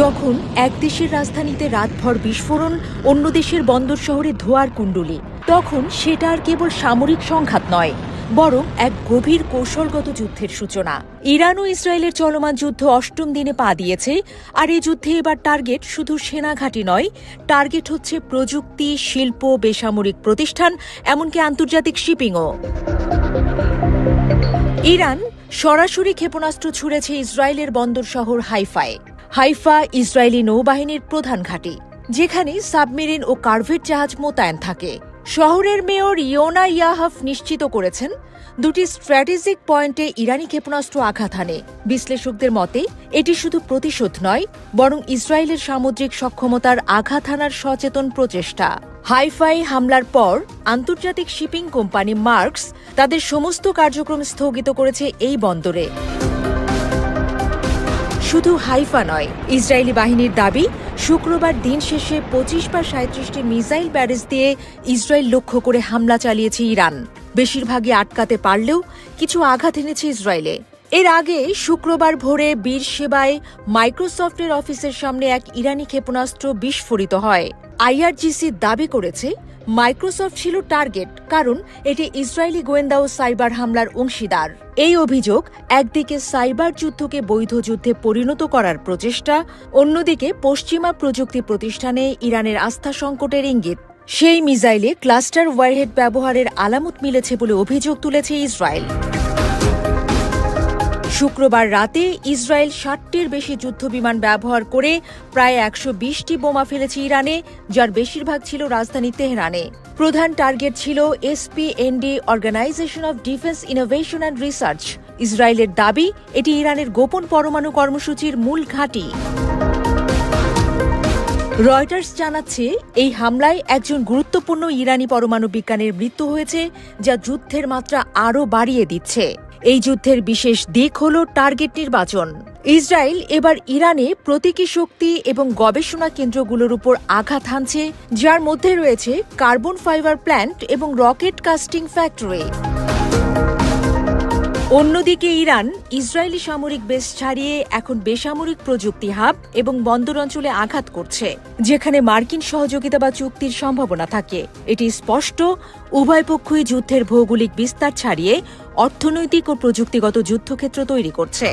যখন এক দেশের রাজধানীতে রাতভর বিস্ফোরণ, অন্য দেশের বন্দর শহরে ধোয়ার কুণ্ডলী, তখন সেটা আর কেবল সামরিক সংঘাত নয়, বরং এক গভীর কৌশলগত যুদ্ধের সূচনা। ইরান ও ইসরায়েলের চলমান যুদ্ধ অষ্টম দিনে পা দিয়েছে, আর এই যুদ্ধে এবার টার্গেট শুধু সেনাঘাঁটি নয়, টার্গেট হচ্ছে প্রযুক্তি, শিল্প, বেসামরিক প্রতিষ্ঠান, এমনকি আন্তর্জাতিক শিপিংও। ইরান সরাসরি ক্ষেপণাস্ত্র ছুড়েছে ইসরায়েলের বন্দর শহর হাইফায়। হাইফা ইসরায়েলি নৌবাহিনীর প্রধান ঘাঁটি, যেখানে সাবমেরিন ও কার্ভেট জাহাজ মোতায়েন থাকে। শহরের মেয়র ইয়োনা ইয়াহাফ নিশ্চিত করেছেন, দুটি স্ট্র্যাটেজিক পয়েন্টে ইরানি ক্ষেপণাস্ত্র আঘাত হানে। বিশ্লেষকদের মতে, এটি শুধু প্রতিশোধ নয়, বরং ইসরায়েলের সামুদ্রিক সক্ষমতার আঘাত হানার সচেতন প্রচেষ্টা। হাইফাই হামলার পর আন্তর্জাতিক শিপিং কোম্পানি মার্কস তাদের সমস্ত কার্যক্রম স্থগিত করেছে এই বন্দরে। শুধু হাইফা নয়, ইসরায়েলি বাহিনীর দাবি, শুক্রবার দিন শেষে পঁচিশ বা সাঁত্রিশটি মিসাইল ব্যারেজ দিয়ে ইসরায়েল লক্ষ্য করে হামলা চালিয়েছে ইরান। বেশিরভাগই আটকাতে পারলেও কিছু আঘাত এনেছে ইসরায়েলে। এর আগে শুক্রবার ভোরে বীর সেবায় মাইক্রোসফটের অফিসের সামনে এক ইরানি ক্ষেপণাস্ত্র বিস্ফোরিত হয়। আইআরজিসি দাবি করেছে মাইক্রোসফট ছিল টার্গেট, কারণ এটি ইসরায়েলি গোয়েন্দা ও সাইবার হামলার অংশীদার। এই অভিযোগ একদিকে সাইবার যুদ্ধকে বৈধ যুদ্ধে পরিণত করার প্রচেষ্টা, অন্যদিকে পশ্চিমা প্রযুক্তি প্রতিষ্ঠানে ইরানের আস্থা সংকটের ইঙ্গিত। সেই মিসাইলে ক্লাস্টার ওয়ারহেড ব্যবহারের আলামত মিলেছে বলে অভিযোগ তুলেছে ইসরায়েল। শুক্রবার রাতে ইসরায়েল ষাটটির বেশি যুদ্ধবিমান ব্যবহার করে প্রায় একশো বিশটি বোমা ফেলেছে ইরানে, যার বেশিরভাগ ছিল রাজধানী তেহরানে। প্রধান টার্গেট ছিল SPND organisation of defence innovation and research ইসরায়েলের দাবি, এটি ইরানের গোপন পরমাণু কর্মসূচির মূল ঘাঁটি। রয়টার্স জানাচ্ছে, এই হামলায় একজন গুরুত্বপূর্ণ ইরানি পরমাণু বিজ্ঞানীর মৃত্যু হয়েছে, যা যুদ্ধের মাত্রা আরও বাড়িয়ে দিচ্ছে। এই যুদ্ধের বিশেষ দিক হল টার্গেট নির্বাচন। ইসরায়েল এবার ইরানে প্রতীকী শক্তি এবং গবেষণা কেন্দ্রগুলোর উপর আঘাত হানছে, যার মধ্যে রয়েছে কার্বন ফাইবার প্ল্যান্ট এবং রকেট কাস্টিং ফ্যাক্টরি। অন্যদিকে ইরান, ইসরায়েলি সামরিক বেস ছাড়িয়ে এখন বেসামরিক প্রযুক্তি হাব এবং বন্দর অঞ্চলে আঘাত করছে, যেখানে মার্কিন সহযোগিতা বা চুক্তির সম্ভাবনা থাকে। এটি স্পষ্ট, উভয় পক্ষই যুদ্ধের ভৌগোলিক বিস্তার ছাড়িয়ে অর্থনৈতিক ও প্রযুক্তিগত যুদ্ধক্ষেত্র তৈরি করছে।